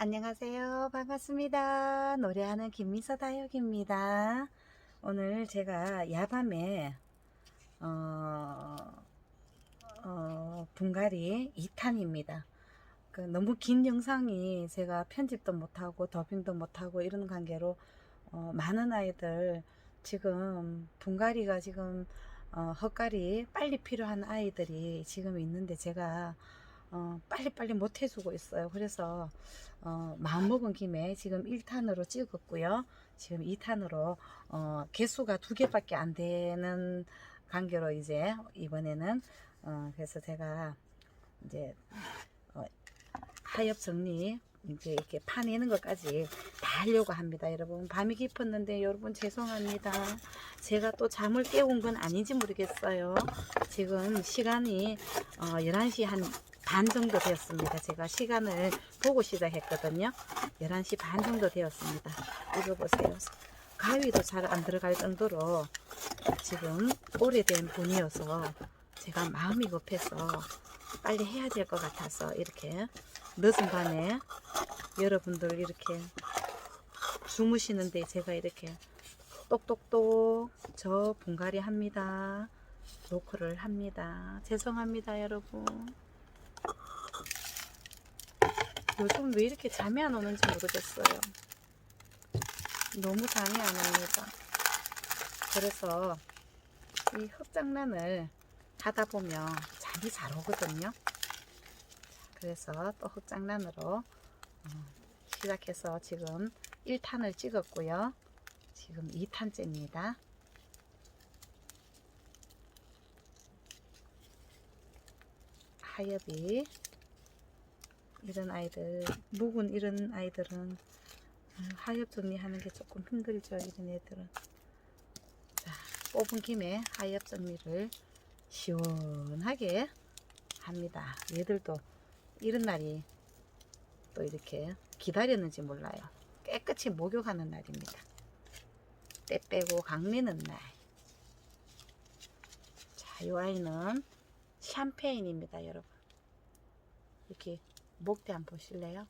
안녕하세요. 반갑습니다. 노래하는 김미서 다육입니다. 오늘 제가 야밤에 어, 어, 분갈이 2탄입니다. 그 너무 긴 영상이 제가 편집도 못하고 더빙도 못하고 이런 관계로 어, 많은 아이들 지금 분갈이가 지금 어, 헛갈이 빨리 필요한 아이들이 지금 있는데 제가 어, 빨리빨리 못 해주고 있어요. 그래서 어, 마음먹은 김에 지금 1탄으로 찍었고요. 지금 2탄으로 어, 개수가 두 개밖에 안 되는 관계로 이제 이번에는 어, 그래서 제가 이제 어, 하엽 정리 이제 이렇게 파내는 것까지 다 하려고 합니다. 여러분 밤이 깊었는데 여러분 죄송합니다. 제가 또 잠을 깨운 건 아닌지 모르겠어요. 지금 시간이 어, 11시 한 반 정도 되었습니다. 제가 시간을 보고 시작했거든요. 11시 반 정도 되었습니다. 이거 보세요. 가위도 잘 안 들어갈 정도로 지금 오래된 분이어서 제가 마음이 급해서 빨리 해야 될 것 같아서 이렇게 늦은 밤에 여러분들 이렇게 주무시는데 제가 이렇게 똑똑똑 저 분갈이 합니다. 노크를 합니다. 죄송합니다, 여러분. 요즘 왜 이렇게 잠이 안 오는지 모르겠어요. 너무 잠이 안 옵니다. 그래서 이 흙장난을 하다 보면 잠이 잘 오거든요. 그래서 또 흙장난으로 어, 시작해서 지금 1탄을 찍었고요. 지금 2탄째입니다. 하엽이 이런 아이들 묵은 이런 아이들은 아, 하엽 정리하는 게 조금 힘들죠 이런 애들은. 자 뽑은 김에 하엽 정리를 시원하게 합니다. 얘들도 이런 날이 또 이렇게 기다렸는지 몰라요. 깨끗이 목욕하는 날입니다. 때 빼고 강내는 날. 자, 이 아이는 샴페인입니다, 여러분. 이렇게 목대 한번 보실래요?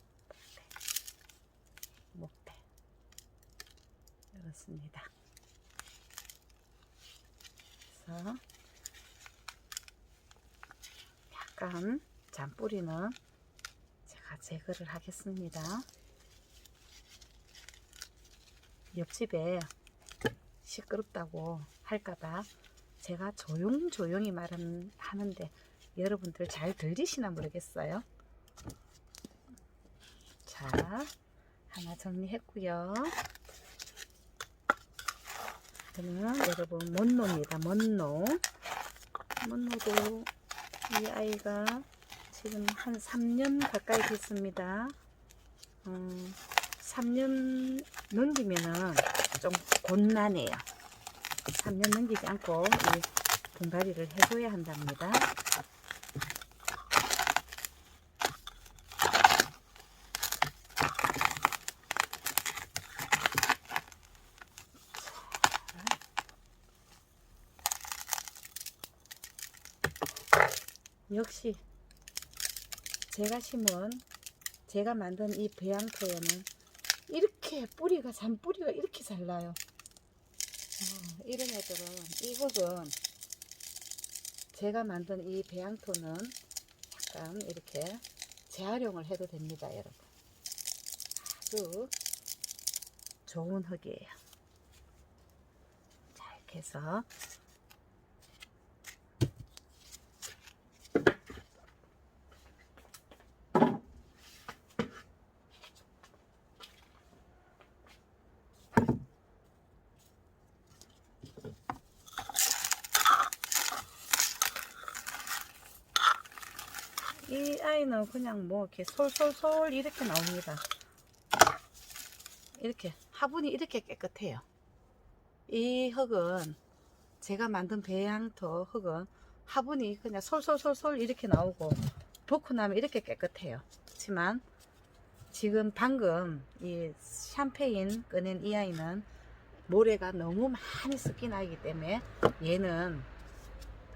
목대. 목대. 이렇습니다. 그래서 약간 잔뿌리는 제가 제거를 하겠습니다. 옆집에 시끄럽다고 할까봐 제가 조용조용히 말은 하는데 여러분들 잘 들리시나 모르겠어요. 자, 하나 정리했고요. 그러면 여러분 못노입니다. 못노. 못노도 이 아이가 지금 한 3년 가까이 됐습니다. 음, 3년 넘기면은 좀 곤란해요. 3년 넘기지 않고 이 분갈이를 해줘야 한답니다. 역시 제가 심은 제가 만든 이 배양토에는 이렇게 뿌리가 잔뿌리가 이렇게 잘 나요. 어, 이런 애들은 이 흙은 제가 만든 이 배양토는 약간 이렇게 재활용을 해도 됩니다 여러분 아주 좋은 흙이에요 자 이렇게 해서 이 아이는 그냥 뭐 이렇게 솔솔솔 이렇게 나옵니다. 이렇게 화분이 이렇게 깨끗해요. 이 흙은 제가 만든 배양토 흙은 화분이 그냥 솔솔솔솔 이렇게 나오고 볶고 나면 이렇게 깨끗해요. 그렇지만 지금 방금 이 샴페인 꺼낸 이 아이는 모래가 너무 많이 섞인 아이기 때문에 얘는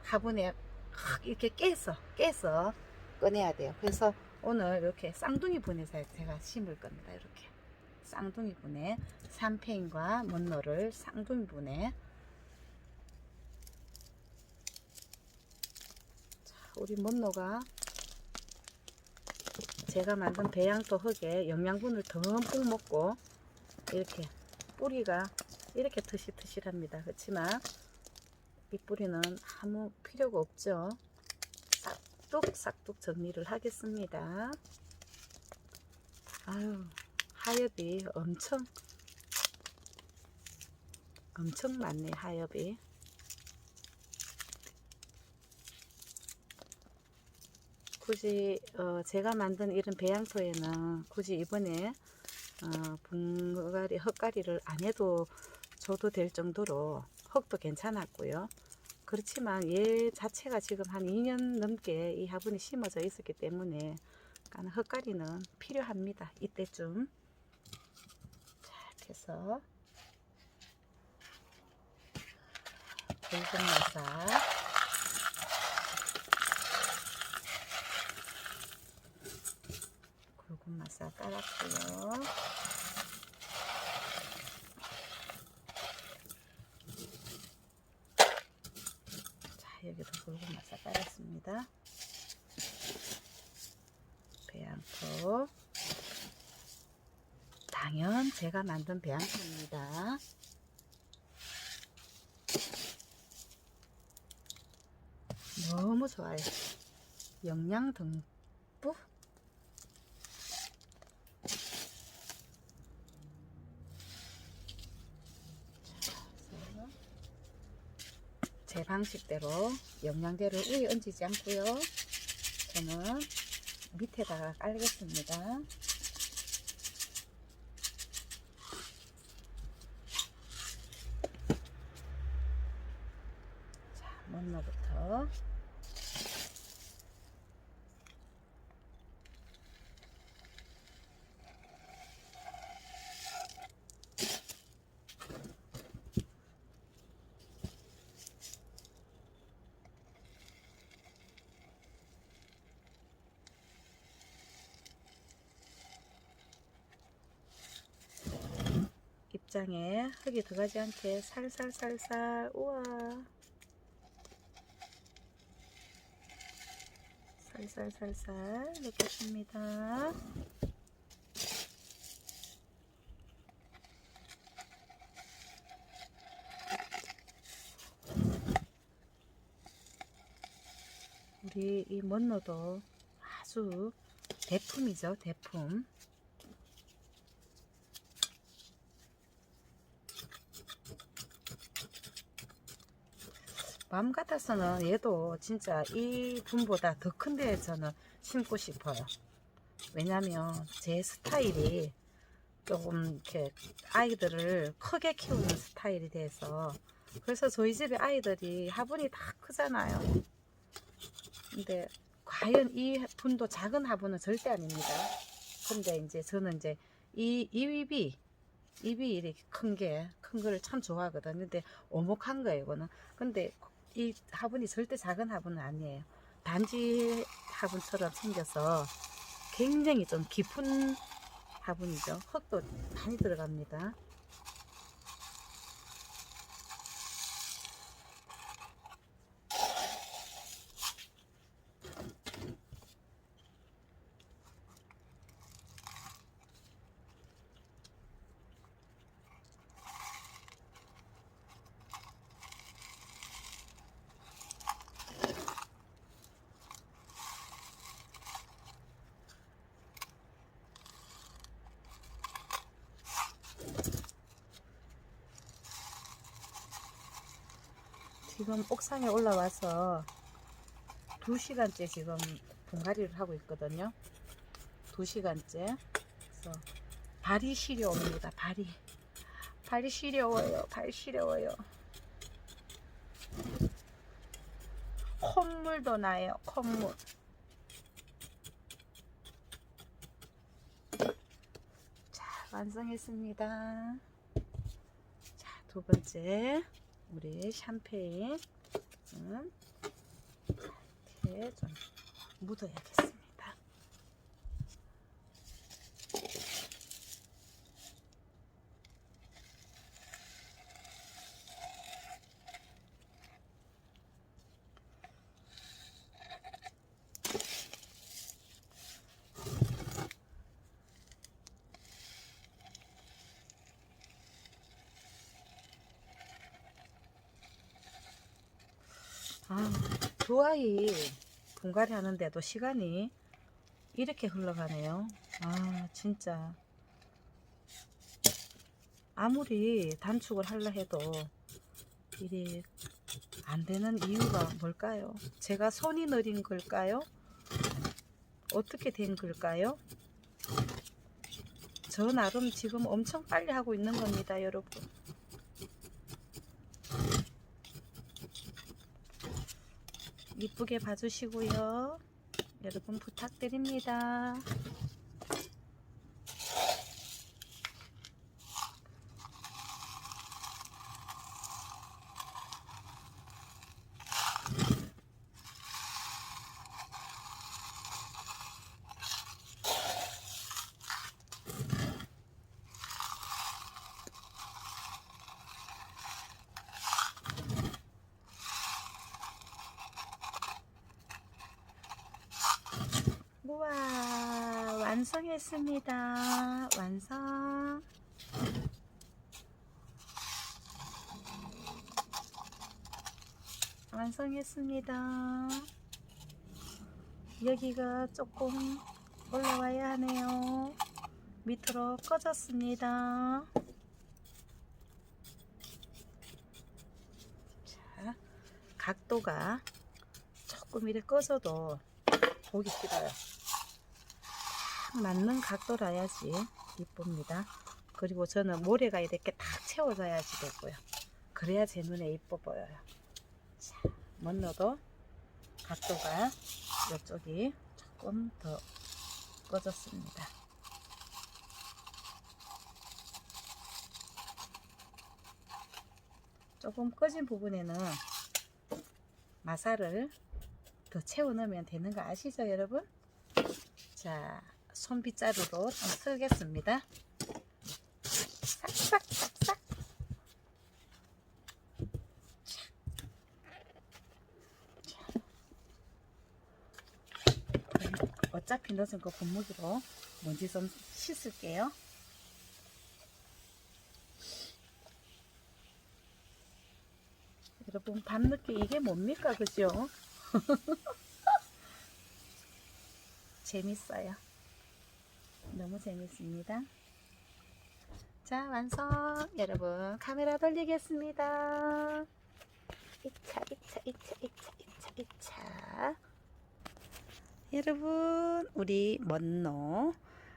화분에 확 이렇게 깨서 깨서 꺼내야 돼요. 그래서 오늘 이렇게 쌍둥이 분에서 제가 심을 겁니다. 이렇게 쌍둥이 분에 삼페인과 먼노를 쌍둥이 분에 자, 우리 먼노가 제가 만든 배양토 흙에 영양분을 듬뿍 먹고 이렇게 뿌리가 이렇게 트실트실합니다. 그렇지만 이 뿌리는 아무 필요가 없죠. 싹둑싹둑 정리를 하겠습니다. 아유, 하엽이 엄청 엄청 많네 하엽이. 굳이 어, 제가 만든 이런 배양토에는 굳이 이번에 어, 분갈이 흙가리를 안 해도 줘도 될 정도로 흙도 괜찮았고요. 그렇지만 얘 자체가 지금 한 2년 넘게 이 화분이 심어져 있었기 때문에 약간 흙가리는 필요합니다. 이때쯤 자 이렇게 해서 붉은 마사 굵은 마사 깔았고요. 자, 여기도 굵은 마사 깔았습니다. 배양토. 당연 제가 만든 배양토입니다. 너무 좋아요. 영양 듬뿍. 제 방식대로 영양제를 위에 얹지 않고요. 저는 밑에다가 깔겠습니다. 자, 먼너부터. 입장에 흙이 들어가지 않게 살살살살 우와 살살살살 넣겠습니다. 우리 이 먼노도 아주 대품이죠, 대품. 마음 같아서는 얘도 진짜 이 분보다 더 큰 데에 저는 심고 싶어요. 왜냐면 제 스타일이 조금 이렇게 아이들을 크게 키우는 스타일이 돼서 그래서 저희 집에 아이들이 화분이 다 크잖아요. 근데 과연 이 분도 작은 화분은 절대 아닙니다. 근데 이제 저는 이제 이 입이 입이 이렇게 큰 게 큰 거를 참 좋아하거든요. 근데 오목한 거예요, 이거는. 근데 이 화분이 절대 작은 화분은 아니에요. 단지 화분처럼 생겨서 굉장히 좀 깊은 화분이죠. 흙도 많이 들어갑니다. 지금 옥상에 올라와서 2시간째 지금 분갈이를 하고 있거든요. 2시간째. 그래서 발이 시려옵니다. 발이. 발이 시려워요. 발 시려워요. 콧물도 나요. 콧물. 자, 완성했습니다. 자, 두 번째. 우리 샴페인 음, 이렇게 좀 묻어야겠습니다. 두 아이 분갈이 하는데도 시간이 이렇게 흘러가네요. 아, 진짜. 아무리 단축을 하려 해도 일이 안 되는 이유가 뭘까요? 제가 손이 느린 걸까요? 어떻게 된 걸까요? 저 나름 지금 엄청 빨리 하고 있는 겁니다, 여러분. 이쁘게 봐주시고요. 여러분 부탁드립니다. 우와, 완성했습니다. 완성. 완성했습니다. 여기가 조금 올라와야 하네요. 밑으로 꺼졌습니다. 자, 각도가 조금 이렇게 꺼져도 보기 싫어요. 딱 맞는 각도라야지 이쁩니다. 그리고 저는 모래가 이렇게 딱 채워져야지 되고요. 그래야 제 눈에 이뻐 보여요. 자, 먼너도 각도가 이쪽이 조금 더 꺼졌습니다. 조금 꺼진 부분에는 마사를 더 채워 넣으면 되는 거 아시죠 여러분? 자 손빗자루로 좀 쓸겠습니다 싹싹싹싹 어차피 넣은 거 분무기로 먼지 좀 씻을게요 여러분 밤늦게 이게 뭡니까 그죠? 재밌어요. 너무 재밌습니다. 자, 완성! 여러분, 카메라 돌리겠습니다. 2차, 2차, 2차, 2차, 2차, 2차. 여러분, 우리 먼노,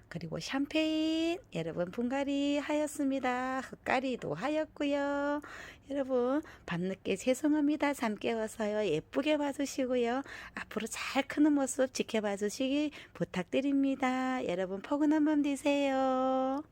그리고 샴페인, 여러분, 분갈이 하였습니다. 흙가리도 하였고요. 여러분, 밤늦게 죄송합니다. 잠 깨 워서요. 예쁘게 봐주시고요. 앞으로 잘 크는 모습 지켜봐 주시기 부탁드립니다. 여러분, 포근한 밤 되세요.